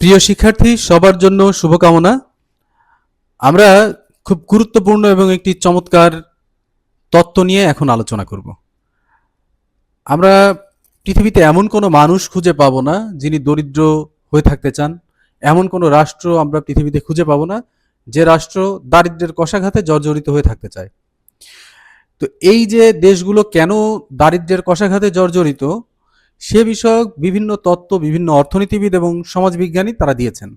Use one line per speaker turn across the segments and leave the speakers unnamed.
প্রিয় শিক্ষার্থী, সবার জন্য শুভকামনা। আমরা খুব গুরুত্বপূর্ণ এবং একটি চমৎকার তত্ত্ব নিয়ে এখন আলোচনা করব। আমরা পৃথিবীতে এমন কোনো মানুষ খুঁজে পাবো না যিনি দরিদ্র হয়ে থাকতে চান। এমন কোনো রাষ্ট্র আমরা পৃথিবীতে খুঁজে পাবো না যে রাষ্ট্র দারিদ্র্যের কষাঘাতে জর্জরিত হয়ে থাকতে চায়। তো এই যে দেশগুলো কেন দারিদ্র্যের কষাঘাতে জর্জরিত সে বিষয়ক বিভিন্ন তত্ত্ব, বিভিন্ন অর্থনীতিবিদ এবং সমাজবিজ্ঞানী তারা দিয়েছেন।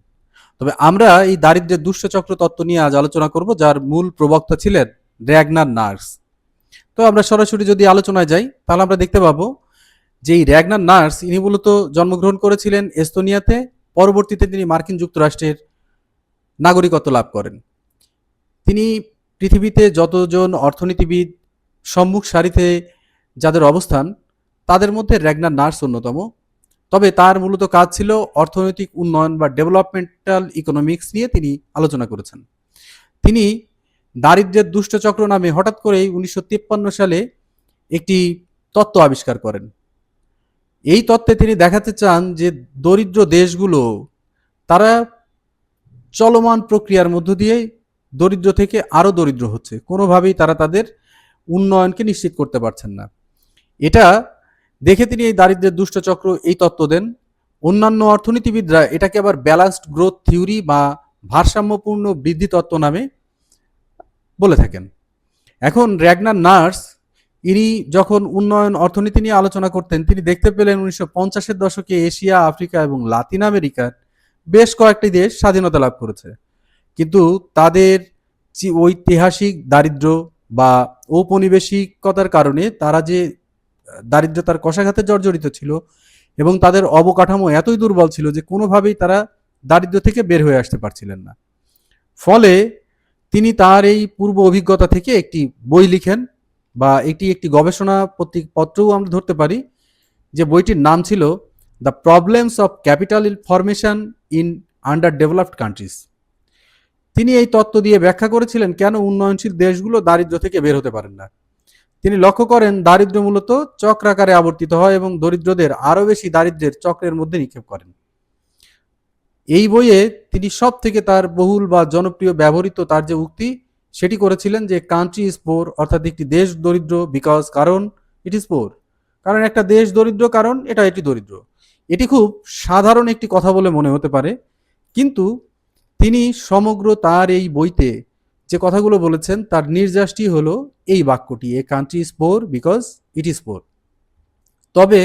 তবে আমরা এই দারিদ্রের দুষ্টচক্র তত্ত্ব নিয়ে আজ আলোচনা করব, যার মূল প্রবক্তা ছিলেন র্যাগনার নার্স। তো আমরা সরাসরি যদি আলোচনায় যাই, তাহলে আমরা দেখতে পাবো যে এই র্যাগনার নার্স, ইনি মূলত জন্মগ্রহণ করেছিলেন এস্তোনিয়াতে, পরবর্তীতে তিনি মার্কিন যুক্তরাষ্ট্রের নাগরিকত্ব লাভ করেন। তিনি পৃথিবীতে যতজন অর্থনীতিবিদ সম্মুখ সারিতে যাদের অবস্থান তাদের মধ্যে র্যাগনার নার্স অন্যতম। তবে তার মূলত কাজ ছিল অর্থনৈতিক উন্নয়ন বা ডেভেলপমেন্টাল ইকোনমিক্স নিয়ে তিনি আলোচনা করেছেন। তিনি দারিদ্রের দুষ্টচক্র নামে হঠাৎ করেই উনিশশো তিপ্পান্ন সালে একটি তত্ত্ব আবিষ্কার করেন। এই তত্ত্বে তিনি দেখাতে চান যে দরিদ্র দেশগুলো, তারা চলমান প্রক্রিয়ার মধ্য দিয়ে দরিদ্র থেকে আরও দরিদ্র হচ্ছে। কোনোভাবেই তারা তাদের উন্নয়নকে নিশ্চিত করতে পারছেন না। এটা দেখে তিনি এই দারিদ্র্যের দুষ্টচক্র এই তত্ত্ব দেন। অন্যান্য অর্থনীতিবিদরা এটাকে আবার ব্যালান্সড গ্রোথ থিওরি বা ভারসাম্যপূর্ণ বৃদ্ধি তত্ত্ব নামে বলে থাকেন। এখন র্যাগনার নার্স, ইনি যখন উন্নয়ন অর্থনীতি নিয়ে আলোচনা করতেন, তিনি দেখতে পেলেন উনিশশো পঞ্চাশের দশকে এশিয়া, আফ্রিকা এবং লাতিন আমেরিকার বেশ কয়েকটি দেশ স্বাধীনতা লাভ করেছে। কিন্তু তাদের ঐতিহাসিক দারিদ্র বা ঔপনিবেশিকতার কারণে তারা যে দারিদ্রতার কষাঘাতে জর্জরিত ছিল এবং তাদের অবকাঠামো এতই দুর্বল ছিল যে কোনোভাবেই তারা দারিদ্র থেকে বের হয়ে আসতে পারছিলেন না। ফলে তিনি তার এই পূর্ব অভিজ্ঞতা থেকে একটি বই লিখেন বা এটি একটি গবেষণা পত্রও আমরা ধরতে পারি যে বইটির নাম ছিল the problems of capital formation in underdeveloped countries তিনি এই তত্ত্ব দিয়ে ব্যাখ্যা করেছিলেন কেন উন্নয়নশীল দেশগুলো দারিদ্র থেকে বের হতে পারেন না। তিনি লক্ষ্য করেন দারিদ্র মূলত চক্রাকারে আবর্তিত হয় এবং দরিদ্রদের আরও বেশি দারিদ্র্যের চক্রের মধ্যে নিক্ষেপ করেন। এই বইয়ে তিনি সব থেকে তার বহুল বা জনপ্রিয় ব্যবহৃত তার যে উক্তি, সেটি করেছিলেন যে কান্ট্রি ইজ পোর অর্থাৎ একটি দেশ দরিদ্র বিকজ কারণ ইট ইজ পোর। কারণ একটা দেশ দরিদ্র কারণ, এটা এটি দরিদ্র। এটি খুব সাধারণ একটি কথা বলে মনে হতে পারে, কিন্তু তিনি সমগ্র তার এই বইতে যে কথাগুলো বলেছেন, তার নির্যাসটি হলো এই বাক্যটি a country is poor because it is poor তবে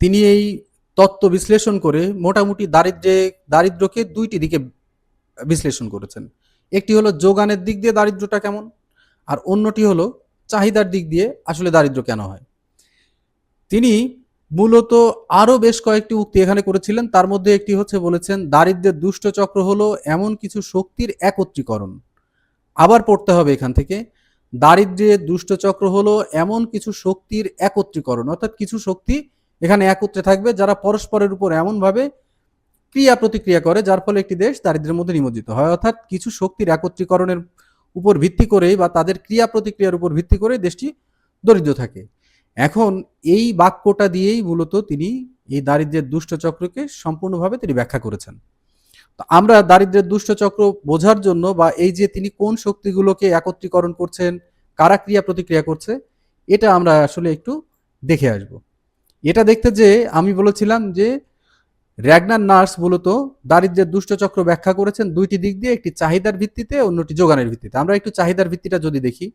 তিনি এই তত্ত্ব বিশ্লেষণ করে মোটামুটি দারিদ্রে দারিদ্র্যকে দুইটি দিকে বিশ্লেষণ করেছেন। একটি হলো যোগানের দিক দিয়ে দারিদ্র্যটা কেমন, আর অন্যটি হলো চাহিদার দিক দিয়ে আসলে দারিদ্র্য কেন হয়। তিনি মূলত আরও বেশ কয়েকটি উক্তি এখানে করেছিলেন, তার মধ্যে একটি হচ্ছে বলেছেন দারিদ্র্যের দুষ্ট চক্র হলো এমন কিছু শক্তির একত্রীকরণ। আবার পড়তে হবে এখান থেকে। দারিদ্র্যের দুষ্টচক্র হলো এমন কিছু শক্তির একত্রীকরণ, অর্থাৎ কিছু শক্তি এখানে একত্রে থাকবে যারা পরস্পরের উপর এমনভাবে ক্রিয়া প্রতিক্রিয়া করে, যার ফলে একটি দেশ দারিদ্র্যের মধ্যে নিমজ্জিত হয়। অর্থাৎ কিছু শক্তির একত্রীকরণের উপর ভিত্তি করেই বা তাদের ক্রিয়া প্রতিক্রিয়ার উপর ভিত্তি করে দেশটি দরিদ্র থাকে। এখন এই বাক্যটা দিয়েই মূলত তিনি এই দারিদ্র্যের দুষ্টচক্রকে সম্পূর্ণভাবে তিনি ব্যাখ্যা করেছেন। আমরা দারিদ্র্যের দুষ্ট চক্র বোঝার জন্য বা এই যে তিনি কোন শক্তিগুলোকে একত্রীকরণ করছেন, কারা ক্রিয়া প্রতিক্রিয়া করছে, এটা আমরা আসলে একটু দেখে আসব। এটা দেখতে যে আমি বলেছিলাম যে র্যাগনার নার্স মূলত দারিদ্রের দুষ্ট চক্র ব্যাখ্যা করেছেন দুইটি দিক দিয়ে, একটি চাহিদার ভিত্তিতে অন্যটি যোগানের ভিত্তিতে। আমরা একটু চাহিদার ভিত্তিটা যদি দেখি,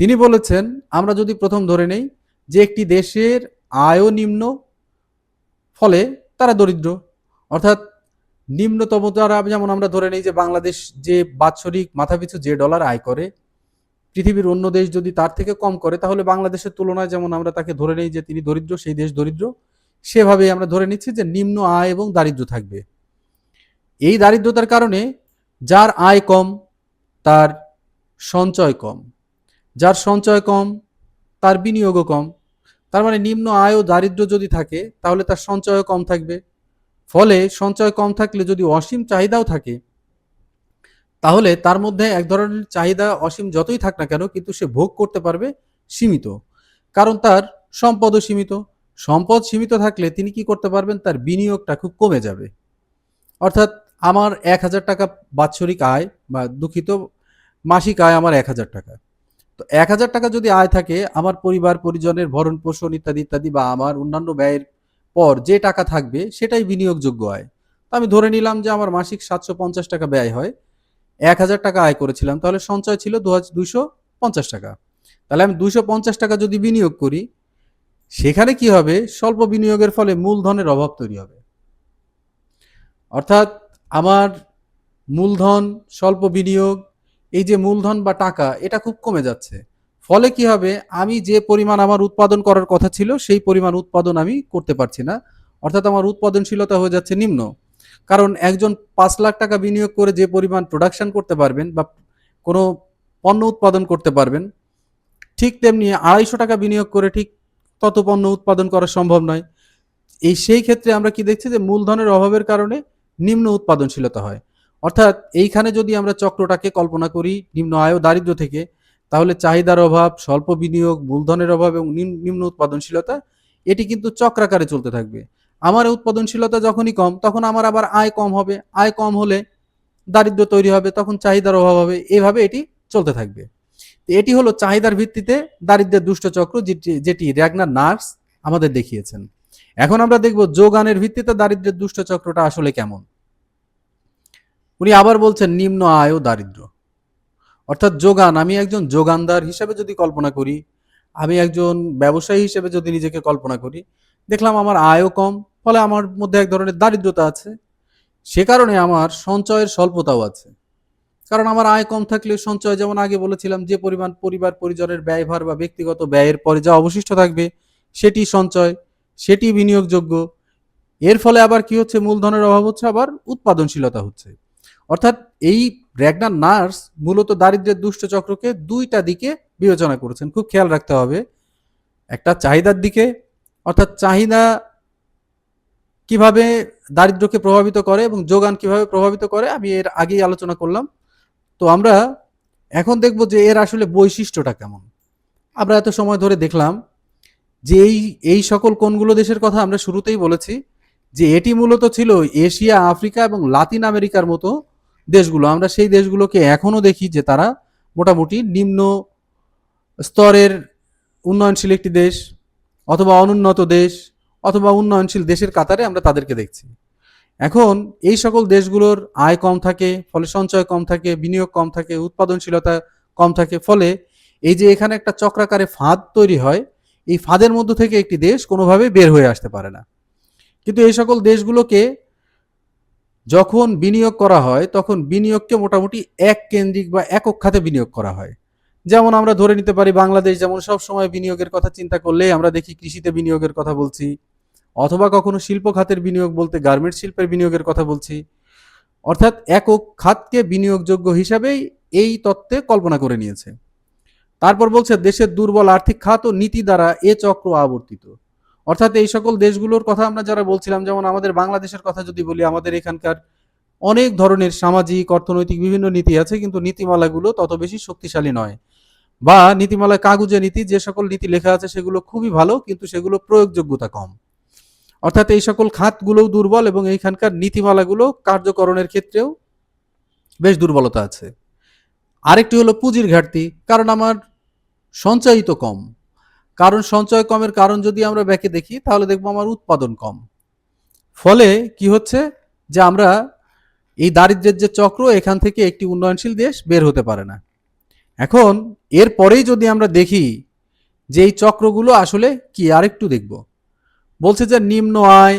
তিনি বলেছেন, আমরা যদি প্রথম ধরে নেই যে একটি দেশের আয়ও নিম্ন ফলে তারা দরিদ্র, অর্থাৎ নিম্নতম দ্বারা যেমন আমরা ধরে নিই যে বাংলাদেশ যে বাৎসরিক মাথাপিছু যে ডলার আয় করে, পৃথিবীর অন্য দেশ যদি তার থেকে কম করে, তাহলে বাংলাদেশের তুলনায় যেমন আমরা তাকে ধরে নিই যে তিনি দরিদ্র, সেই দেশ দরিদ্র সেভাবে আমরা ধরে নিচ্ছি যে নিম্ন আয় এবং দারিদ্র থাকবে। এই দারিদ্রতার কারণে যার আয় কম, তার সঞ্চয় কম। যার সঞ্চয় কম, তার বিনিয়োগও কম। তার মানে নিম্ন আয় ও দারিদ্র যদি থাকে, তাহলে তার সঞ্চয়ও কম থাকবে। ফলে সঞ্চয় কম থাকলে যদি অসীম চাহিদাও থাকে, তাহলে তার মধ্যে এক ধরনের চাহিদা অসীম যতই থাক না কেন, কিন্তু সে ভোগ করতে পারবে সীমিত। কারণ তার সম্পদও সীমিত। সম্পদ সীমিত থাকলে তিনি কি করতে পারবেন? তার বিনিয়োগটা খুব কমে যাবে। অর্থাৎ আমার এক হাজার টাকা বাৎসরিক আয় বা দুঃখিত, মাসিক আয় আমার এক হাজার টাকা। তো এক হাজার টাকা যদি আয় থাকে, আমার পরিবার, পরিজনের ভরণ পোষণ ইত্যাদি ইত্যাদি বা আমার অন্যান্য ব্যয়ের পর যে টাকা থাকবে সেটাই বিনিয়োগযোগ্য আয়। তো আমি ধরে নিলাম যে আমার মাসিক সাতশো পঞ্চাশ টাকা ব্যয় হয়। এক হাজার টাকা আয় করেছিলাম, তাহলে সঞ্চয় ছিল দু দুশো পঞ্চাশ টাকা। তাহলে আমি দুশো পঞ্চাশ টাকা যদি বিনিয়োগ করি, সেখানে কি হবে? স্বল্প বিনিয়োগের ফলে মূলধনের অভাব তৈরি হবে। অর্থাৎ আমার মূলধন, স্বল্প বিনিয়োগ, এই যে মূলধন বা টাকা, এটা খুব কমে যাচ্ছে। ফলে কি হবে? আমি যে পরিমাণ আমার উৎপাদন করার কথা ছিল, সেই পরিমাণ উৎপাদন আমি করতে পারছি না। অর্থাৎ আমার উৎপাদনশীলতা হয়ে যাচ্ছে নিম্ন। কারণ একজন পাঁচ লাখ টাকা বিনিয়োগ করে যে পরিমাণ প্রোডাকশন করতে পারবেন বা কোনো পণ্য উৎপাদন করতে পারবেন, ঠিক তেমনি আড়াইশো টাকা বিনিয়োগ করে ঠিক তত পণ্য উৎপাদন করা সম্ভব নয়। এই সেই ক্ষেত্রে আমরা কি দেখছি যে মূলধনের অভাবের কারণে নিম্ন উৎপাদনশীলতা হয়। অর্থাৎ এইখানে যদি আমরা চক্রটাকে কল্পনা করি, নিম্ন আয় ও দারিদ্র্য থেকে তাহলে চাহিদার অভাব, স্বল্প বিনিয়োগ, মূলধনের অভাব এবং নিম্ন উৎপাদনশীলতা, এটি কিন্তু চক্রাকারে চলতে থাকবে। আমার উৎপাদনশীলতা যখনই কম, তখন আমার আবার আয় কম হবে। আয় কম হলে দারিদ্র্য তৈরি হবে, তখন চাহিদার অভাব হবে। এভাবে এটি চলতে থাকবে। এটি হলো চাহিদার ভিত্তিতে দারিদ্র্যের দুষ্ট চক্র, যেটি যেটি র্যাগনার নার্স আমাদের দেখিয়েছেন। এখন আমরা দেখব যোগানের ভিত্তিতে দারিদ্র্যের দুষ্ট চক্রটা আসলে কেমন। উনি আবার বলছেন নিম্ন আয় ও দারিদ্র্য। অর্থাৎ যোগান, আমি একজন যোগানদার হিসেবে যদি কল্পনা করি, আমি একজন ব্যবসায়ী হিসেবে যদি নিজেকে কল্পনা করি, দেখলাম আমার আয়ও কম, ফলে আমার মধ্যে এক ধরনের দারিদ্রতা আছে। সে কারণে আমার সঞ্চয়ের স্বল্পতাও আছে। কারণ আমার আয় কম থাকলে সঞ্চয়, যেমন আগে বলেছিলাম, যে পরিমাণ পরিবার পরিজনের ব্যয়ভার বা ব্যক্তিগত ব্যয়ের পরে যা অবশিষ্ট থাকবে, সেটি সঞ্চয়, সেটি বিনিয়োগযোগ্য। এর ফলে আবার কি হচ্ছে? মূলধনের অভাব হচ্ছে, আবার উৎপাদনশীলতা হচ্ছে। অর্থাৎ এই র্যাগনার নার্স মূলত দারিদ্র্যের দুষ্ট চক্রকে দুইটা দিকে বিবেচনা করেছেন। খুব খেয়াল রাখতে হবে। একটা চাহিদার দিকে, অর্থাৎ চাহিদা কীভাবে দারিদ্র্যকে প্রভাবিত করে এবং যোগান কীভাবে প্রভাবিত করে, আমি এর আগেই আলোচনা করলাম। তো আমরা এখন দেখব যে এর আসলে বৈশিষ্ট্যটা কেমন। আমরা এত সময় ধরে দেখলাম যে এই এই সকল কোনগুলো দেশের কথা আমরা শুরুতেই বলেছি যে এটি মূলত ছিল এশিয়া, আফ্রিকা এবং লাতিন আমেরিকার মতো দেশগুলো, আমরা সেই দেশগুলোকে এখনও দেখি যে তারা মোটামুটি নিম্ন স্তরের উন্নয়নশীল একটি দেশ অথবা অনুন্নত দেশ অথবা উন্নয়নশীল দেশের কাতারে আমরা তাদেরকে দেখছি। এখন এই সকল দেশগুলোর আয় কম থাকে, ফলে সঞ্চয় কম থাকে, বিনিয়োগ কম থাকে, উৎপাদনশীলতা কম থাকে, ফলে এই যে এখানে একটা চক্রাকারে ফাঁদ তৈরি হয়, এই ফাঁদের মধ্য থেকে একটি দেশ কোনোভাবে বের হয়ে আসতে পারে না। কিন্তু এই সকল দেশগুলোকে যখন বিনিয়োগ করা হয়, তখন বিনিয়োগকে মোটামুটি এক কেন্দ্রিক বা একক খাতে বিনিয়োগ করা হয়। যেমন আমরা ধরে নিতে পারি, বাংলাদেশ যেমন সব সময় বিনিয়োগের কথা চিন্তা করলে আমরা দেখি কৃষিতে বিনিয়োগের কথা বলছি, অথবা কখনো শিল্প খাতের বিনিয়োগ বলতে গার্মেন্ট শিল্পের বিনিয়োগের কথা বলছি। অর্থাৎ একক খাতকে বিনিয়োগযোগ্য হিসাবেই এই তত্ত্বে কল্পনা করে নিয়েছে। তারপর বলছে, দেশের দুর্বল আর্থিক খাত ও নীতি দ্বারা এ চক্র আবর্তিত। অর্থাৎ এই সকল দেশগুলোর কথা আমরা যারা বলছিলাম, যেমন আমাদের বাংলাদেশের কথা যদি বলি, আমাদের এখানকার অনেক ধরনের সামাজিক, অর্থনৈতিক বিভিন্ন নীতি আছে, কিন্তু নীতিমালাগুলো তত বেশি শক্তিশালী নয়। বা নীতিমালা, কাগুজে নীতি, যে সকল নীতি লেখা আছে, সেগুলো খুবই ভালো, কিন্তু সেগুলো প্রয়োগযোগ্যতা কম। অর্থাৎ এই সকল খাতগুলোও দুর্বল এবং এইখানকার নীতিমালাগুলো কার্যকরণের ক্ষেত্রেও বেশ দুর্বলতা আছে। আরেকটি হলো পুঁজির ঘাটতি, কারণ আমার সঞ্চয়ই তো কম। কারণ সঞ্চয় কমের কারণ যদি আমরা ব্যাকে দেখি, তাহলে দেখব আমার উৎপাদন কম। ফলে কি হচ্ছে? যে আমরা এই দারিদ্র্যের যে চক্র, এখান থেকে একটি উন্নয়নশীল দেশ বের হতে পারে না। এখন এরপরেই যদি আমরা দেখি যে এই চক্রগুলো আসলে কি, আরেকটু দেখব। বলছে যে নিম্ন আয়,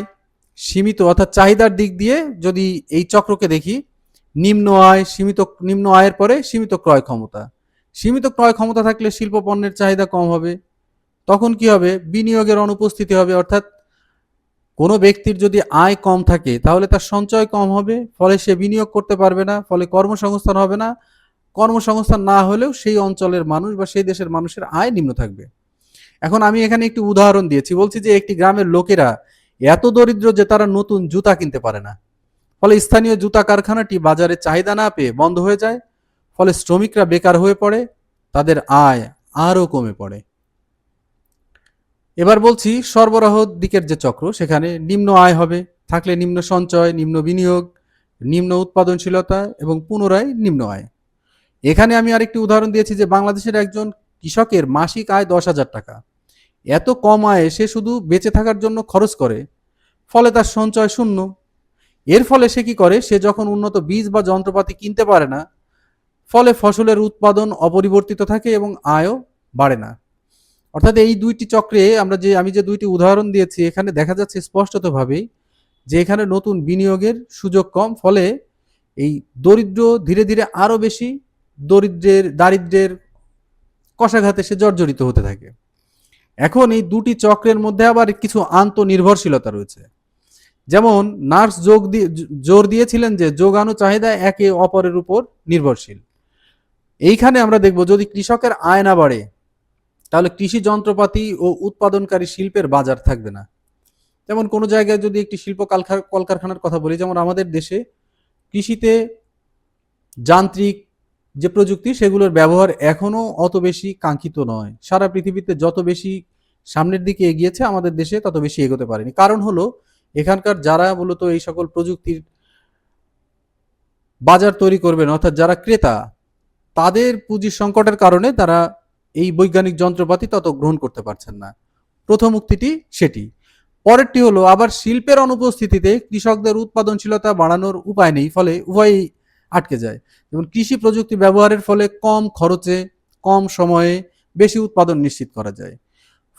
সীমিত, অর্থাৎ চাহিদার দিক দিয়ে যদি এই চক্রকে দেখি, নিম্ন আয়, সীমিত, নিম্ন আয়ের পরে সীমিত ক্রয় ক্ষমতা। সীমিত ক্রয় ক্ষমতা থাকলে শিল্প পণ্যের চাহিদা কম হবে। তখন কি হবে? বিনিয়োগের অনুপস্থিতি হবে। অর্থাৎ কোনো ব্যক্তির যদি আয় কম থাকে, তাহলে তার সঞ্চয় কম হবে, ফলে সে বিনিয়োগ করতে পারবে না, ফলে কর্মসংস্থান হবে না। কর্মসংস্থান না হলেও সেই অঞ্চলের মানুষ বা সেই দেশের মানুষের আয় নিম্ন থাকবে। এখন আমি এখানে একটি উদাহরণ দিয়েছি। বলছি যে একটি গ্রামের লোকেরা এত দরিদ্র যে তারা নতুন জুতা কিনতে পারে না। ফলে স্থানীয় জুতা কারখানাটি বাজারে চাহিদা না পেয়ে বন্ধ হয়ে যায়। ফলে শ্রমিকরা বেকার হয়ে পড়ে, তাদের আয় আরও কমে পড়ে। এবার বলছি সরবরাহ দিকের যে চক্র, সেখানে নিম্ন আয় হবে, থাকলে নিম্ন সঞ্চয়, নিম্ন বিনিয়োগ, নিম্ন উৎপাদনশীলতা এবং পুনরায় নিম্ন আয়। এখানে আমি আরেকটি উদাহরণ দিয়েছি যে বাংলাদেশের একজন কৃষকের মাসিক আয় দশ হাজার টাকা। এত কম আয়ে সে শুধু বেঁচে থাকার জন্য খরচ করে, ফলে তার সঞ্চয় শূন্য। এর ফলে সে কি করে? সে যখন উন্নত বীজ বা যন্ত্রপাতি কিনতে পারে না, ফলে ফসলের উৎপাদন অপরিবর্তিত থাকে এবং আয়ও বাড়ে না। অর্থাৎ এই দুইটি চক্রে আমরা যে, আমি যে দুইটি উদাহরণ দিয়েছি, এখানে দেখা যাচ্ছে স্পষ্টতভাবেই যে এখানে নতুন বিনিয়োগের সুযোগ কম, ফলে এই দরিদ্র ধীরে ধীরে আরও বেশি দরিদ্রের, দারিদ্রের কষাঘাতে সে জর্জরিত হতে থাকে। এখন এই দুটি চক্রের মধ্যে আবার কিছু আন্তনির্ভরশীলতা রয়েছে। যেমন নার্স যোগ দিয়ে জোর দিয়েছিলেন যে যোগানো চাহিদা একে অপরের উপর নির্ভরশীল। এইখানে আমরা দেখব যদি কৃষকের আয় না বাড়ে তাহলে কৃষি যন্ত্রপাতি ও উৎপাদনকারী শিল্পের বাজার থাকবে না। যেমন কোনো জায়গায় যদি একটি শিল্প কলকারখানার কথা বলি, যেমন আমাদের দেশে কৃষিতে যান্ত্রিক যে প্রযুক্তি, সেগুলোর ব্যবহার এখনও অত বেশি কাঙ্ক্ষিত নয়। সারা পৃথিবীতে যত বেশি সামনের দিকে এগিয়েছে, আমাদের দেশে তত বেশি এগোতে পারেনি। কারণ হলো, এখানকার যারা মূলত এই সকল প্রযুক্তির বাজার তৈরি করবেন, অর্থাৎ যারা ক্রেতা, তাদের পুঁজির সংকটের কারণে তারা এই বৈজ্ঞানিক যন্ত্রপাতি তত গ্রহণ করতে পারছেন না। প্রথম উক্তিটি সেটি। পরেরটি হলো, আবার শিল্পের অনুপস্থিতিতে কৃষকদের উৎপাদনশীলতা বাড়ানোর উপায় নেই, ফলে উভয়ই আটকে যায়। যেমন কৃষি প্রযুক্তি ব্যবহারের ফলে কম খরচে, কম সময়ে বেশি উৎপাদন নিশ্চিত করা যায়।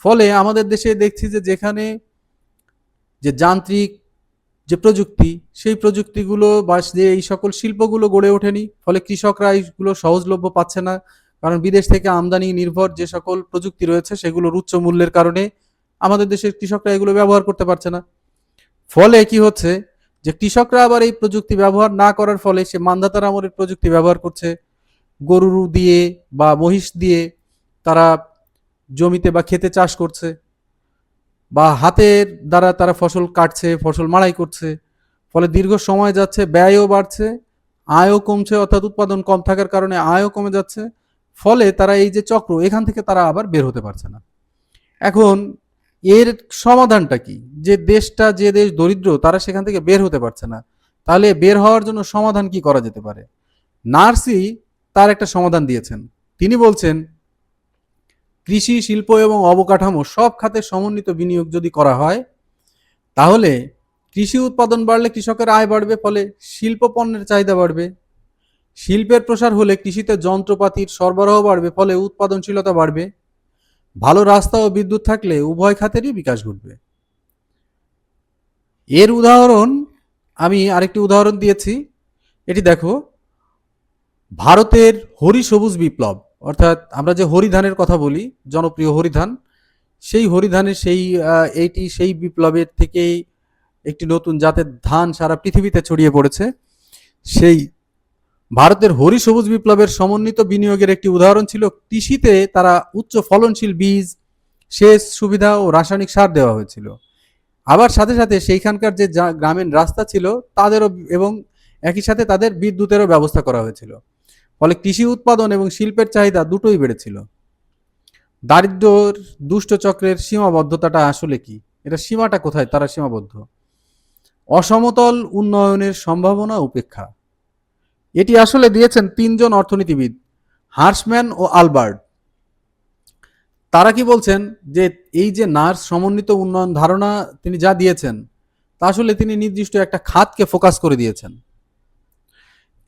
ফলে আমাদের দেশে দেখছি যে যেখানে যে যান্ত্রিক যে প্রযুক্তি, সেই প্রযুক্তিগুলো বা যে এই সকল শিল্পগুলো গড়ে ওঠেনি, ফলে কৃষকরা এইগুলো সহজলভ্য পাচ্ছে না কারণ বিদেশ থেকে আমদানি নির্ভর যে সকল প্রযুক্তি রয়েছে সেগুলোর উচ্চ মূল্যের কারণে আমাদের দেশের কৃষকরা এগুলো ব্যবহার করতে পারছে না। ফলে কি হচ্ছে যে কৃষকরা আবার এই প্রযুক্তি ব্যবহার না করার ফলে সে মান্ধাতার আমলের প্রযুক্তি ব্যবহার করছে। গরু দিয়ে বা মহিষ দিয়ে তারা জমিতে বা খেতে চাষ করছে বা হাতের দ্বারা তারা ফসল কাটছে, ফসল মাড়াই করছে। ফলে দীর্ঘ সময় যাচ্ছে, ব্যয়ও বাড়ছে, আয়ও কমছে, অর্থাৎ উৎপাদন কম থাকার কারণে আয়ও কমে যাচ্ছে। ফলে তারা এই যে চক্র, এখান থেকে তারা আবার বের হতে পারছে না। এখন এর সমাধানটা কি? যে দেশটা, যে দেশ দরিদ্র, তারা সেখান থেকে বের হতে পারছে না। তাহলে বের হওয়ার জন্য সমাধান কি করা যেতে পারে? নার্সি তার একটা সমাধান দিয়েছেন। তিনি বলছেন, কৃষি, শিল্প এবং অবকাঠামো সব খাতে সমন্বিত বিনিয়োগ যদি করা হয়, তাহলে কৃষি উৎপাদন বাড়লে কৃষকের আয় বাড়বে, ফলে শিল্প পণ্যের চাহিদা বাড়বে। শিল্পের প্রসার হলে কৃষিতে যন্ত্রপাতির সরবরাহ বাড়বে, ফলে উৎপাদনশীলতা বাড়বে। ভালো রাস্তা ও বিদ্যুৎ থাকলে উভয় খাতেরই বিকাশ ঘটবে। এর উদাহরণ আমি আরেকটি উদাহরণ দিয়েছি। এটি দেখো, ভারতের হরি সবুজ বিপ্লব, অর্থাৎ আমরা যে হরিধানের কথা বলি, জনপ্রিয় হরিধান, সেই হরিধানের সেই এইটি সেই বিপ্লবের থেকেই একটি নতুন জাতের ধান সারা পৃথিবীতে ছড়িয়ে পড়েছে। সেই ভারতের হরি সবুজ বিপ্লবের সমন্বিত বিনিয়োগের একটি উদাহরণ ছিল কৃষিতে তারা উচ্চ ফলনশীল বীজ, সেচ সুবিধা ও রাসায়নিক সার দেওয়া হয়েছিল। আবার সাথে সাথে সেইখানকার যে গ্রামীণ রাস্তা ছিল, তাদেরও এবং একই সাথে তাদের বিদ্যুতেরও ব্যবস্থা করা হয়েছিল। ফলে কৃষি উৎপাদন এবং শিল্পের চাহিদা দুটোই বেড়েছিল। দারিদ্র্যর দুষ্ট চক্রের সীমাবদ্ধতাটা আসলে কি? এটা সীমাটা কোথায়? তারা সীমাবদ্ধ। অসমতল উন্নয়নের সম্ভাবনা উপেক্ষা। এটি আসলে দিয়েছেন তিনজন অর্থনীতিবিদ হার্সম্যান ও আলবার্ট। তারা কি বলছেন যে এই যে নার্স সমন্বিত উন্নয়ন ধারণা তিনি যা দিয়েছেন, তা আসলে তিনি নির্দিষ্ট একটা খাতকে ফোকাস করে দিয়েছেন।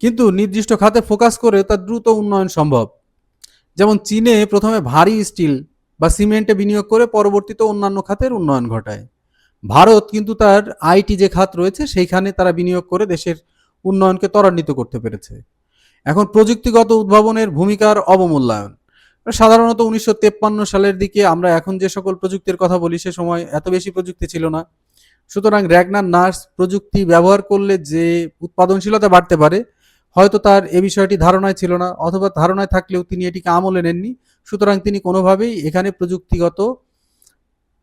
কিন্তু নির্দিষ্ট খাতে ফোকাস করে তার দ্রুত উন্নয়ন সম্ভব। যেমন চীনে প্রথমে ভারী স্টিল বা সিমেন্টে বিনিয়োগ করে পরবর্তীতে অন্যান্য খাতের উন্নয়ন ঘটায়। ভারত কিন্তু তার আইটি যে খাত রয়েছে, সেইখানে তারা বিনিয়োগ করে দেশের উন্নয়নকে ত্বরান্বিত করতে পেরেছে। এখন প্রযুক্তিগত উদ্ভাবনের ভূমিকার অবমূল্যায়ন। সাধারণত উনিশশো সালের দিকে আমরা এখন যে সকল প্রযুক্তির কথা বলি, সে সময় এত বেশি প্রযুক্তি ছিল না। সুতরাং র্যাগনার নার্স প্রযুক্তি ব্যবহার করলে যে উৎপাদনশীলতা বাড়তে পারে, হয়তো তার এ বিষয়টি ধারণায় ছিল না, অথবা ধারণায় থাকলেও তিনি এটিকে আমলে নেননি। সুতরাং তিনি কোনোভাবেই এখানে প্রযুক্তিগত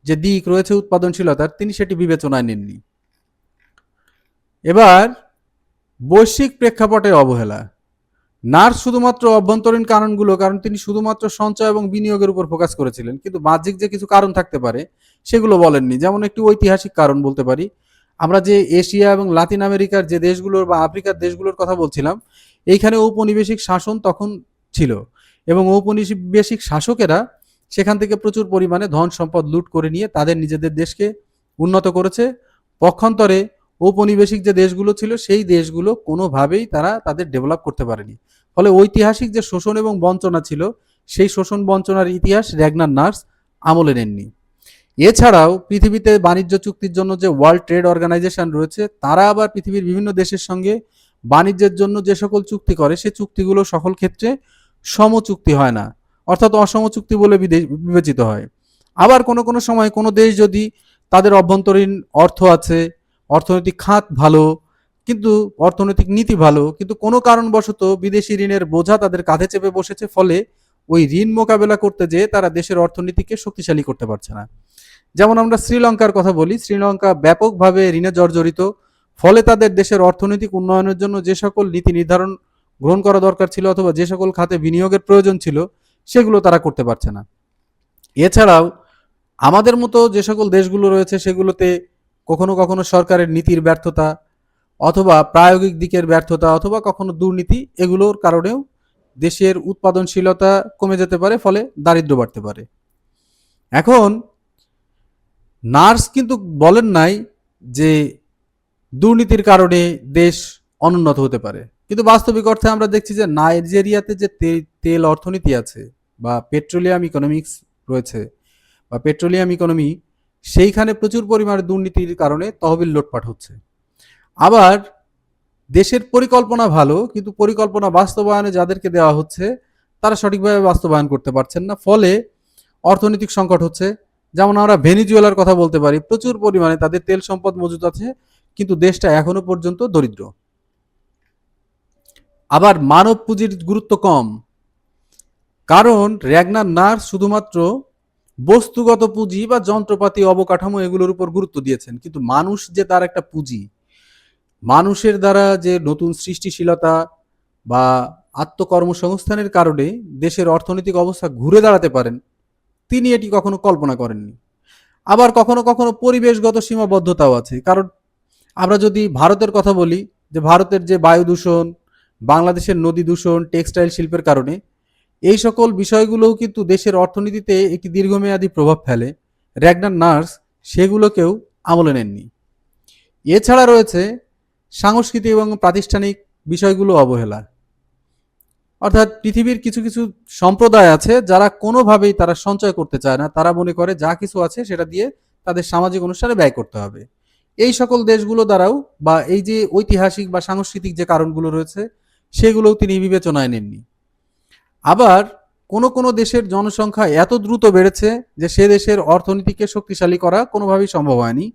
যে দিক রয়েছে উৎপাদনশীলতার, তিনি সেটি বিবেচনায় নেননি। এবার বৈশ্বিক প্রেক্ষাপটে অবহেলা। নার্স শুধুমাত্র অভ্যন্তরীণ কারণগুলো, কারণ তিনি শুধুমাত্র সঞ্চয় এবং বিনিয়োগের উপর ফোকাস করেছিলেন, কিন্তু বাহ্যিক যে কিছু কারণ থাকতে পারে, সেগুলো বলেননি। যেমন একটি ঐতিহাসিক কারণ বলতে পারি, আমরা যে এশিয়া এবং লাতিন আমেরিকার যে দেশগুলোর বা আফ্রিকার দেশগুলোর কথা বলছিলাম, এইখানে ঔপনিবেশিক শাসন তখন ছিল এবং ঔপনিবেশিক শাসকেরা সেখান থেকে প্রচুর পরিমাণে ধন সম্পদ লুট করে নিয়ে তাদের নিজেদের দেশকে উন্নত করেছে। পক্ষান্তরে ঔপনিবেশিক যে দেশগুলো ছিল, সেই দেশগুলো কোনোভাবেই তারা তাদের ডেভেলপ করতে পারেনি। ফলে ঐতিহাসিক যে শোষণ এবং বঞ্চনা ছিল, সেই শোষণ বঞ্চনার ইতিহাস র্যাগনার নার্স আমলে নেননি। এছাড়াও পৃথিবীতে বাণিজ্য চুক্তির জন্য যে ওয়ার্ল্ড ট্রেড অর্গানাইজেশন রয়েছে, তারা আবার পৃথিবীর বিভিন্ন দেশের সঙ্গে বাণিজ্যের জন্য যে সকল চুক্তি করে, সে চুক্তিগুলো সকল ক্ষেত্রে সম চুক্তি হয় না, অর্থাৎ অসম চুক্তি বলে বিবেচিত হয়। আবার কোনো কোনো সময় কোনো দেশ যদি তাদের অভ্যন্তরীণ অর্থ আছে অর্থনৈতিক খাত ভালো, কিন্তু অর্থনৈতিক নীতি ভালো, কিন্তু কোনো কারণবশত বিদেশি ঋণের বোঝা তাদের কাঁধে চেপে বসেছে, ফলে ওই ঋণ মোকাবেলা করতে যেয়ে তারা দেশের অর্থনীতিকে শক্তিশালী করতে পারছে না। যেমন আমরা শ্রীলঙ্কার কথা বলি, শ্রীলঙ্কা ব্যাপকভাবে ঋণে জর্জরিত, ফলে তাদের দেশের অর্থনৈতিক উন্নয়নের জন্য যে সকল নীতি নির্ধারণ, গ্রহণ করা দরকার ছিল অথবা যে সকল খাতে বিনিয়োগের প্রয়োজন ছিল, সেগুলো তারা করতে পারছে না। এছাড়াও আমাদের মতো যে সকল দেশগুলো রয়েছে, সেগুলোতে কখনো কখনো সরকারের নীতির ব্যর্থতা অথবা প্রায়োগিক দিকের ব্যর্থতা অথবা কখনো দুর্নীতি, এগুলোর কারণেও দেশের উৎপাদনশীলতা কমে যেতে পারে, ফলে দারিদ্র্য বাড়তে পারে। এখন, নার্স কিন্তু বলেন নাই যে দুর্নীতির কারণে দেশ অনুন্নত হতে পারে। কিন্তু বাস্তবিক অর্থে আমরা দেখছি যে নাইজেরিয়াতে যে তেল অর্থনীতি আছে বা পেট্রোলিয়াম ইকোনমিক্স রয়েছে বা পেট্রোলিয়াম ইকোনমি সেইখানে প্রচুর পরিমাণে দুর্নীতির কারণে তহবিল লোটপাট হচ্ছে। আবার দেশের পরিকল্পনা ভালো, কিন্তু পরিকল্পনা বাস্তবায়নে যাদেরকে দেওয়া হচ্ছে, তারা সঠিকভাবে বাস্তবায়ন করতে পারছেন না। ফলে অর্থনৈতিক সংকট হচ্ছে। যেমন আমরা ভেনিজুয়েলার কথা বলতে পারি, প্রচুর পরিমাণে তাদের তেল সম্পদ মজুদ আছে, কিন্তু দেশটা এখনও পর্যন্ত দরিদ্র। আবার মানব পুঁজির গুরুত্ব কম, কারণ র্যাগনার নার্স শুধুমাত্র বস্তুগত পুঁজি বা যন্ত্রপাতি অবকাঠামো এগুলোর উপর গুরুত্ব দিয়েছেন। কিন্তু মানুষ যে তার একটা পুঁজি, মানুষের দ্বারা যে নতুন সৃষ্টিশীলতা বা আত্মকর্মসংস্থানের কারণে দেশের অর্থনৈতিক অবস্থা ঘুরে দাঁড়াতে পারেন, তিনি এটি কখনো কল্পনা করেননি। আবার কখনো কখনো পরিবেশগত সীমাবদ্ধতাও আছে। কারণ আমরা যদি ভারতের কথা বলি, যে ভারতের যে বায়ু দূষণ, বাংলাদেশের নদী দূষণ, টেক্সটাইল শিল্পের কারণে এই সকল বিষয়গুলোও কিন্তু দেশের অর্থনীতিতে একটি দীর্ঘমেয়াদী প্রভাব ফেলে। র্যাগনার নার্স সেগুলোকেও আমলে নেননি। এছাড়া রয়েছে সাংস্কৃতিক এবং প্রাতিষ্ঠানিক বিষয়গুলো অবহেলা। অর্থাৎ পৃথিবীর কিছু কিছু সম্প্রদায় আছে যারা কোনোভাবেই তারা সঞ্চয় করতে চায় না। তারা মনে করে যা কিছু আছে সেটা দিয়ে তাদের সামাজিক অনুষ্ঠানে ব্যয় করতে হবে। এই সকল দেশগুলো দ্বারাও বা এই যে ঐতিহাসিক বা সাংস্কৃতিক যে কারণগুলো রয়েছে, সেগুলোও তিনি বিবেচনায় নেননি। আবার কোনো কোনো দেশের জনসংখ্যা এত দ্রুত বেড়েছে যে সে দেশের অর্থনীতিকে শক্তিশালী করা কোনোভাবেই সম্ভব হয়নি।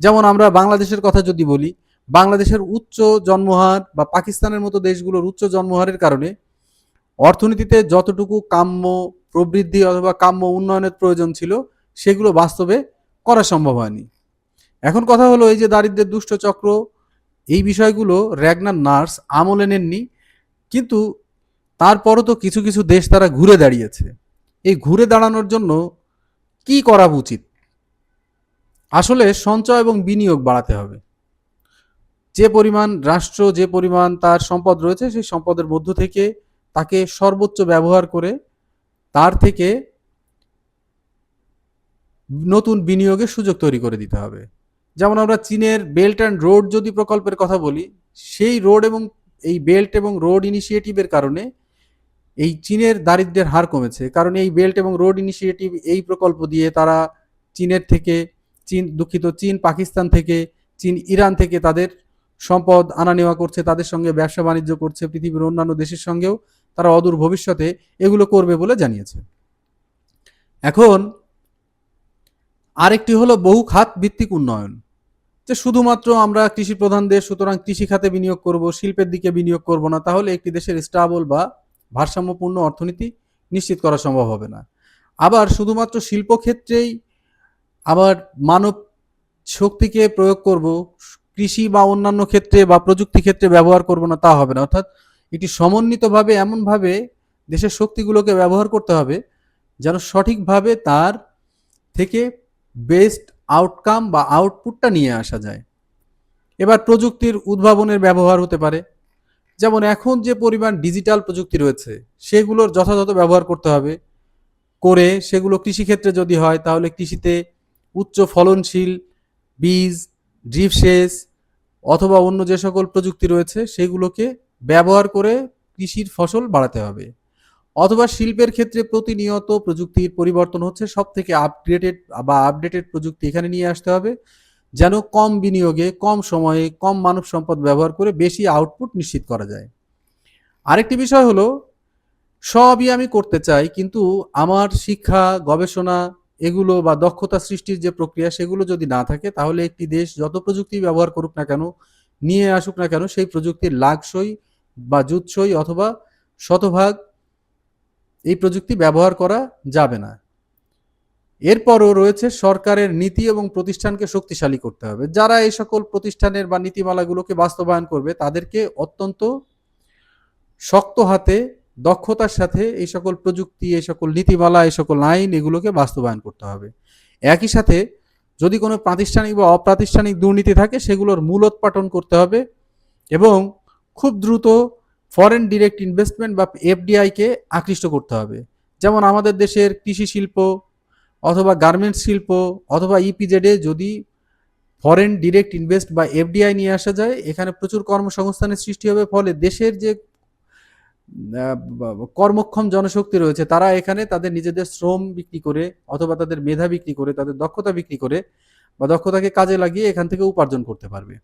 যেমন আমরা বাংলাদেশের কথা যদি বলি, বাংলাদেশের উচ্চ জন্মহার বা পাকিস্তানের মতো দেশগুলোর উচ্চ জন্মহারের কারণে অর্থনীতিতে যতটুকু কাম্য প্রবৃদ্ধি অথবা কাম্য উন্নয়নের প্রয়োজন ছিল, সেগুলো বাস্তবে করা সম্ভব হয়নি। এখন কথা হলো এই যে দারিদ্রের দুষ্ট চক্র, এই বিষয়গুলো র্যাগনার নার্স আমলে নেননি। কিন্তু তারপরও তো কিছু কিছু দেশ তারা ঘুরে দাঁড়িয়েছে। এই ঘুরে দাঁড়ানোর জন্য কি করা উচিত? আসলে সঞ্চয় এবং বিনিয়োগ বাড়াতে হবে। যে পরিমাণ রাষ্ট্র, যে পরিমাণ তার সম্পদ রয়েছে, সেই সম্পদের মধ্য থেকে তাকে সর্বোচ্চ ব্যবহার করে তার থেকে নতুন বিনিয়োগের সুযোগ তৈরি করে দিতে হবে। যেমন আমরা চীনের বেল্ট অ্যান্ড রোড যদি প্রকল্পের কথা বলি, সেই রোড এবং এই বেল্ট এবং রোড ইনিশিয়েটিভের কারণে এই চীনের দারিদ্র্যের হার কমেছে। কারণ এই বেল্ট এবং রোড ইনিশিয়েটিভ এই প্রকল্প দিয়ে তারা চীনের থেকে চীন, দুঃখিত চীন, পাকিস্তান থেকে চীন, ইরান থেকে তাদের সম্পদ আনা নেওয়া করছে, তাদের সঙ্গে ব্যবসা বাণিজ্য করছে, পৃথিবীর অন্যান্য দেশের সঙ্গেও তারা অদূর ভবিষ্যতে এগুলো করবে বলে জানিয়েছে। এখন আরেকটি হলো বহু খাত ভিত্তিক উন্নয়ন, যে শুধুমাত্র আমরা কৃষি প্রধান দেশ সুতরাং কৃষি খাতে বিনিয়োগ করব, শিল্পের দিকে বিনিয়োগ করব না, তাহলে একটি দেশের স্টাবল বা ভারসাম্যপূর্ণ অর্থনীতি নিশ্চিত করা সম্ভব হবে না। আবার শুধুমাত্র শিল্পক্ষেত্রেই আবার মানব শক্তিকে প্রয়োগ করব, কৃষি বা অন্যান্য ক্ষেত্রে বা প্রযুক্তি ক্ষেত্রে ব্যবহার করব না তা হবে না। অর্থাৎ এটি সমন্বিতভাবে এমনভাবে দেশের শক্তিগুলোকে ব্যবহার করতে হবে যেন সঠিকভাবে তার থেকে বেস্ট আউটকাম বা আউটপুটটা নিয়ে আসা যায়। এবার প্রযুক্তির উদ্ভাবনের ব্যবহার হতে পারে। যেমন এখন যে পরিমাণ ডিজিটাল প্রযুক্তি রয়েছে, সেগুলোর যথাযথ ব্যবহার করতে হবে। করে সেগুলো কৃষিক্ষেত্রে যদি হয়, তাহলে কৃষিতে উচ্চ ফলনশীল বীজ, ড্রিপ সেচ অথবা অন্য যে সকল প্রযুক্তি রয়েছে, সেগুলোকে ব্যবহার করে কৃষির ফসল বাড়াতে হবে। অথবা শিল্পের ক্ষেত্রে প্রতিনিয়ত প্রযুক্তির পরিবর্তন হচ্ছে সব থেকে আপগ্রেডেড বা আপডেটেড প্রযুক্তি এখানে নিয়ে আসতে হবে। যেন কম বিনিয়োগে, কম সময়ে, কম মানব সম্পদ ব্যবহার করে বেশি আউটপুট নিশ্চিত করা যায়। আরেকটি বিষয় হলো, সবই আমি করতে চাই, কিন্তু আমার শিক্ষা, গবেষণা এগুলো বা দক্ষতা সৃষ্টির যে প্রক্রিয়া সেগুলো যদি না থাকে, তাহলে একটি দেশ যত প্রযুক্তি ব্যবহার করুক না কেন, নিয়ে আসুক না কেন, সেই প্রযুক্তির লাগসই বা জুৎসই অথবা শতভাগ এই প্রযুক্তি ব্যবহার করা যাবে না। এরপরও রয়েছে সরকারের নীতি এবং প্রতিষ্ঠানকে শক্তিশালী করতে হবে। যারা এই সকল প্রতিষ্ঠানের বা নীতিমালাগুলোকে বাস্তবায়ন করবে, তাদেরকে অত্যন্ত শক্ত হাতে, দক্ষতার সাথে এই সকল প্রযুক্তি, এই সকল নীতিমালা, এই সকল আইন এগুলোকে বাস্তবায়ন করতে হবে। একই সাথে যদি কোনো প্রাতিষ্ঠানিক বা অপ্রাতিষ্ঠানিক দুর্নীতি থাকে, সেগুলোর মূলোৎপাটন করতে হবে এবং খুব দ্রুত ফরেন ডিরেক্ট ইনভেস্টমেন্ট বা এফডিআইকে আকৃষ্ট করতে হবে। যেমন আমাদের দেশের কৃষি শিল্প অথবা গার্মেন্টস শিল্প অথবা ইপিজেডে যদি ফরেন ডিরেক্ট ইনভেস্ট বা এফডিআই নিয়ে আসা যায়, এখানে প্রচুর কর্মসংস্থানের সৃষ্টি হবে, ফলে দেশের যে কর্মক্ষম জনশক্তি রয়েছে, তারা এখানে তাদের নিজেদের শ্রম বিক্রি করে অথবা তাদের মেধা বিক্রি করে, তাদের দক্ষতা বিক্রি করে বা দক্ষতাকে কাজে লাগিয়ে এখান থেকে উপার্জন করতে পারবে।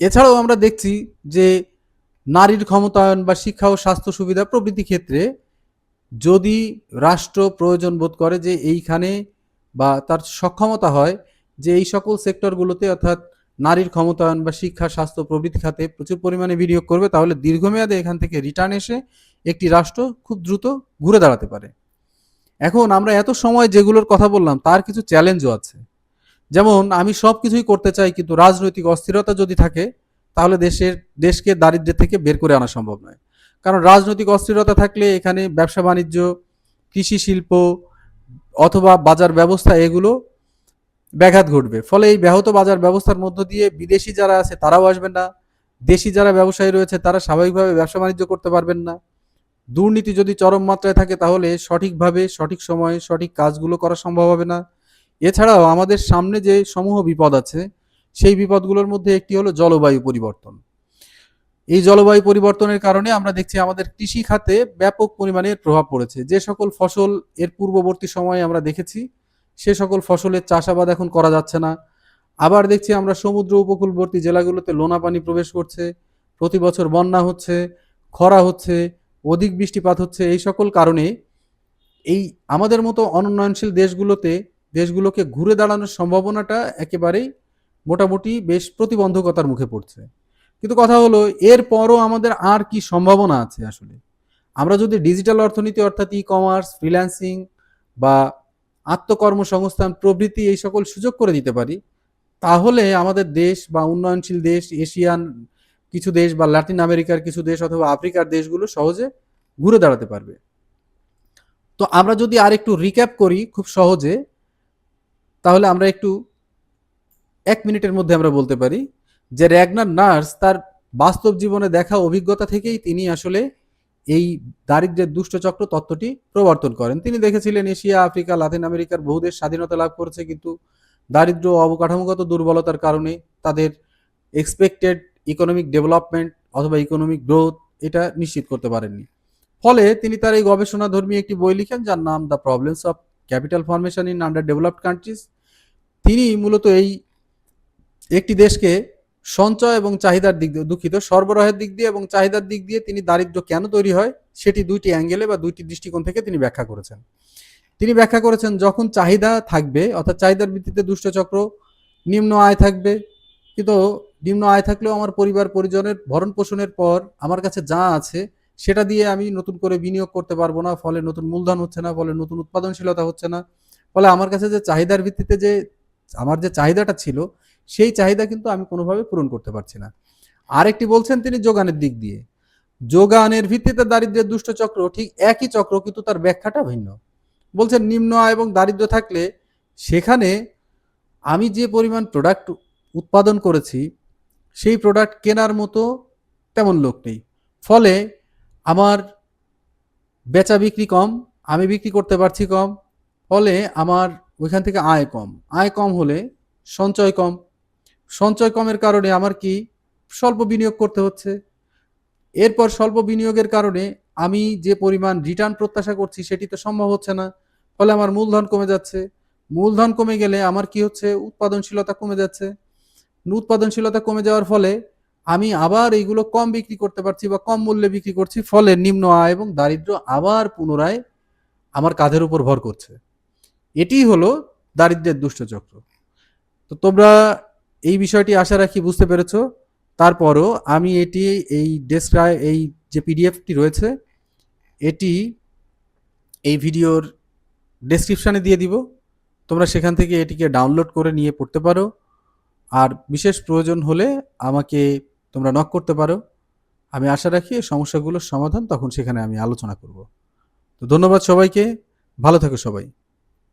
এছাড়াও আমরা দেখছি যে, নারীর ক্ষমতায়ন বা শিক্ষা ও স্বাস্থ্য সুবিধা প্রভৃতি ক্ষেত্রে যদি রাষ্ট্র প্রয়োজন বোধ করে যে এইখানে বা তার সক্ষমতা হয় যে এই সকল সেক্টরগুলোতে অর্থাৎ নারীর ক্ষমতায়ন বা শিক্ষা, স্বাস্থ্য, প্রভৃতি খাতে প্রচুর পরিমাণে বিনিয়োগ করবে, তাহলে দীর্ঘমেয়াদে এখান থেকে রিটার্ন এসে একটি রাষ্ট্র খুব দ্রুত ঘুরে দাঁড়াতে পারে। এখন আমরা এত সময় যেগুলোর কথা বললাম, তার কিছু চ্যালেঞ্জও আছে। যেমন, আমি সব কিছুই করতে চাই, কিন্তু রাজনৈতিক অস্থিরতা যদি থাকে, তাহলে দেশের, দেশকে দারিদ্র্য থেকে বের করে আনা সম্ভব নয়। কারণ রাজনৈতিক অস্থিরতা থাকলে এখানে ব্যবসা, বাণিজ্য, কৃষি শিল্প অথবা বাজার ব্যবস্থা এগুলো ব্যাঘাত ঘটবে। ফলে এই ব্যাহত বাজার ব্যবস্থার মধ্য দিয়ে বিদেশি যারা আছে তারাও আসবেন না। দেশি যারা ব্যবসায়ী রয়েছে তারা স্বাভাবিকভাবে ব্যবসা, বাণিজ্য করতে পারবেন না। দুর্নীতি যদি চরম মাত্রায় থাকে তাহলে সঠিকভাবে, সঠিক সময়ে সঠিক কাজগুলো করা সম্ভব হবে না। এছাড়াও আমাদের সামনে যে সমূহ বিপদ আছে, সেই বিপদগুলোর মধ্যে একটি হলো জলবায়ু পরিবর্তন। এই জলবায়ু পরিবর্তনের কারণে আমরা দেখছি আমাদের কৃষি খাতে ব্যাপক পরিমাণে প্রভাব পড়েছে। যে সকল ফসল এর পূর্ববর্তী সময়ে আমরা দেখেছি, সে সকল ফসলের চাষাবাদ এখন করা যাচ্ছে না। আবার দেখছি আমরা সমুদ্র উপকূলবর্তী জেলাগুলোতে লোনা পানি প্রবেশ করছে, প্রতি বছর বন্যা হচ্ছে, খরা হচ্ছে, অধিক বৃষ্টিপাত হচ্ছে, এই সকল কারণে এই আমাদের মতো অনুন্নয়নশীল দেশগুলোতে, দেশগুলোকে ঘুরে দাঁড়ানোর সম্ভাবনাটা একেবারেই মোটামুটি বেশ প্রতিবন্ধকতার মুখে পড়ছে। কিন্তু কথা হলো, এরপরও আমাদের আর কি সম্ভাবনা আছে আসলে? আমরা যদি ডিজিটাল অর্থনীতি অর্থাৎ ই কমার্স ফ্রিল্যান্সিং বা আত্মকর্মসংস্থান, প্রভৃতি এই সকল সুযোগ করে দিতে পারি, তাহলে আমাদের দেশ বা উন্নয়নশীল দেশ, এশিয়ান কিছু দেশ বা ল্যাটিন আমেরিকার কিছু দেশ অথবা আফ্রিকার দেশগুলো সহজে ঘুরে দাঁড়াতে পারবে। তো আমরা যদি আর একটু রিক্যাপ করি খুব সহজে, তাহলে আমরা একটু এক মিনিটের মধ্যে আমরা বলতে পারি যে র্যাগনার নার্স তার বাস্তব জীবনে দেখা অভিজ্ঞতা থেকেই তিনি আসলে এই দারিদ্রের দুষ্টচক্র তত্ত্বটি প্রবর্তন করেন। তিনি দেখেছিলেন এশিয়া, আফ্রিকা, লাতিন আমেরিকার বহু দেশ স্বাধীনতা লাভ করেছে, কিন্তু দারিদ্র্য ও অবকাঠামোগত দুর্বলতার কারণে তাদের এক্সপেক্টেড ইকোনমিক ডেভেলপমেন্ট অথবা ইকোনমিক গ্রোথ এটা নিশ্চিত করতে পারেননি। ফলে তিনি তার এই গবেষণা ধর্মী একটি বই লিখেন যার নাম the problems of capital formation in underdeveloped countries তিনি মূলত এই একটি দেশকে সঞ্চয় এবং চাহিদার দিক দিয়ে দুঃখিত, সরবরাহের দিক দিয়ে এবং চাহিদার দিক দিয়ে তিনি দারিদ্র্য কেন তৈরি হয়, সেটি দুইটি অ্যাঙ্গেলে বা দুইটি দৃষ্টিকোণ থেকে তিনি ব্যাখ্যা করেছেন। তিনি ব্যাখ্যা করেছেন, যখন চাহিদা থাকবে, অর্থাৎ চাহিদার ভিত্তিতে দুষ্টচক্র, নিম্ন আয় থাকবে, কিন্তু নিম্ন আয় থাকলেও আমার পরিবার, পরিজনের ভরণ পোষণের পর আমার কাছে যা আছে, সেটা দিয়ে আমি নতুন করে বিনিয়োগ করতে পারব না, ফলে নতুন মূলধন হচ্ছে না, ফলে নতুন উৎপাদনশীলতা হচ্ছে না, ফলে আমার কাছে যে চাহিদার ভিত্তিতে যে, আমার যে চাহিদাটা ছিল সেই চাহিদা কিন্তু আমি কোনোভাবে পূরণ করতে পারছি না। আরেকটি বলছেন তিনি যোগানের দিক দিয়ে। যোগানের ভিত্তিতে দারিদ্র্যের দুষ্ট চক্র ঠিক একই চক্র, কিন্তু তার ব্যাখ্যাটা ভিন্ন। বলছেন, নিম্ন আয় এবং দারিদ্র্য থাকলে সেখানে আমি যে পরিমাণ প্রোডাক্ট উৎপাদন করেছি, সেই প্রোডাক্ট কেনার মতো তেমন লোক নেই। ফলে আমার বেচা বিক্রি কম, আমি বিক্রি করতে পারছি কম, ফলে আমার ওইখান থেকে আয় কম। আয় কম হলে সঞ্চয় কম সঞ্চয় কমের কারণে আমার কি স্বল্প বিনিয়োগ করতে হচ্ছে? এরপর স্বল্প বিনিয়োগের কারণে আমি যে পরিমাণ রিটার্ন প্রত্যাশা করছি সেটি তো সম্ভব হচ্ছে না, ফলে আমার মূলধন কমে যাচ্ছে। মূলধন কমে গেলে আমার কি হচ্ছে? উৎপাদনশীলতা কমে যাচ্ছে। উৎপাদনশীলতা কমে যাওয়ার ফলে আমি আবার এইগুলো কম বিক্রি করতে পারছি বা কম মূল্যে বিক্রি করছি, ফলে নিম্ন আয় এবং দারিদ্র আবার পুনরায় আমার কাঁধের উপর ভর করছে। এটি হলো দারিদ্র্যের দুষ্টচক্র তো তোমরা এই বিষয়টি আশা রাখি বুঝতে পেরেছ। তারপরও আমি এটি, এই ডেস্ক্রাই এই যে পিডিএফটি রয়েছে, এটি এই ভিডিওর ডেসক্রিপশানে দিয়ে দিব। তোমরা সেখান থেকে এটিকে ডাউনলোড করে নিয়ে পড়তে পারো। আর বিশেষ প্রয়োজন হলে আমাকে তোমরা নক করতে পারো। আমি আশা রাখি এই সমস্যাগুলোর সমাধান তখন সেখানে আমি আলোচনা করব। তো ধন্যবাদ সবাইকে। ভালো থাকো সবাই।